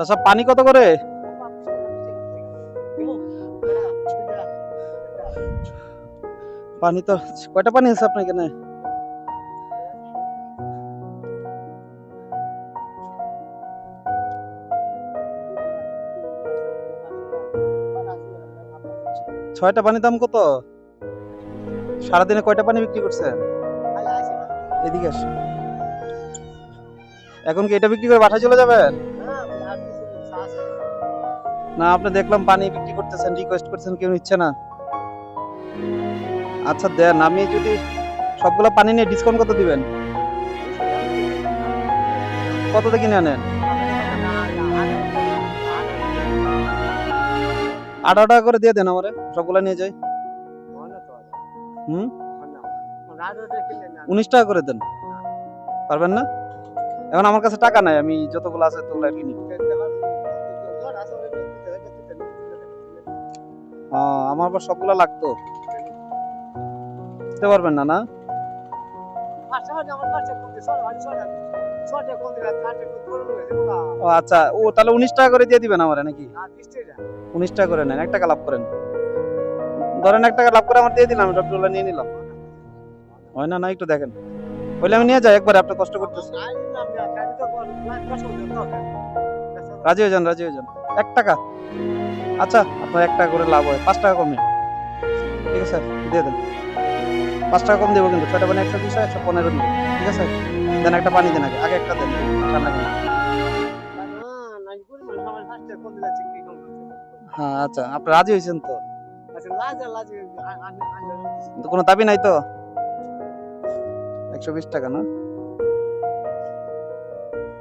চাচা পানি কত করে? পানি তো কয়টা পানি আছে আপনার এখানে? ছয়টা পানির দাম কত? সারাদিনে কয়টা পানি বিক্রি করছেন এদিকে এখন কি এটা বিক্রি করে বাসায় চলে যাবেন? না আপনি দেখলাম পানি বিক্রি করতেছেন রিকোয়েস্ট করছেন কেউ নিচ্ছে না। আচ্ছা দেন আমি যদি সবগুলো পানি নিয়ে ডিসকাউন্ট কত দিবেন? কত থেকে কিনে আনেন? আঠারো টাকা করে দিয়ে দেন আমারে সবগুলো নিয়ে যাই। হুম? উনিশ টাকা করে দেন। পারবেন না? এখন আমার কাছে টাকা নাই আমি যতগুলো আছে তোগুলো আর কি নিব আহ, আমার আবার সবগুলো লাগতো। দিতে পারবেন না না? ও আচ্ছা ও, তাহলে উনিশ টাকা করে দিয়ে দিবেন আমারে নাকি? উনিশ টাকা করে নেন এক টাকা লাভ করেন। ধরেন এক টাকা লাভ করে আমার দিয়ে দিলাম সবগুলো নিয়ে নিলাম। হয় না না, একটু দেখেন। বলে আমি নিয়ে যাই একবারে, আপনি কষ্ট করতেছেন। রাজি হয়ে যান, রাজি হয়ে যান। এক টাকা। আচ্ছা আপনার এক টাকা করে লাভ হয়। পাঁচ টাকা কমে ঠিক আছে, দিয়ে দেন। পাঁচ টাকা কম দেবো কিন্তু। ছয়টা পানি একশো দুশো একশো পনেরো দিব ঠিক আছে? দেন একটা পানি দেন আগে। আগে একটা দেন। হ্যাঁ আচ্ছা। আপনি রাজি হয়েছেন তো? কোনো দাবি নাই তো? একশো বিশ টাকা না?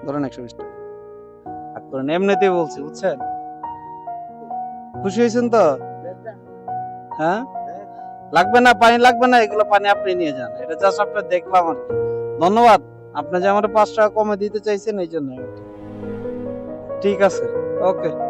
ধরেন একশো বিশ টাকা। করেন এমনিতেই বলছি, বুঝছেন? খুশি হয়েছেন তো? হ্যাঁ? লাগবে না, পানি লাগবে না, এগুলো পানি আপনি নিয়ে যান। এটা জাস্ট আপনার দেখলাম আর কি। ধন্যবাদ। আপনি যে আমার পাঁচ টাকা কমে দিতে চাইছেন, এই জন্য ঠিক আছে, ওকে।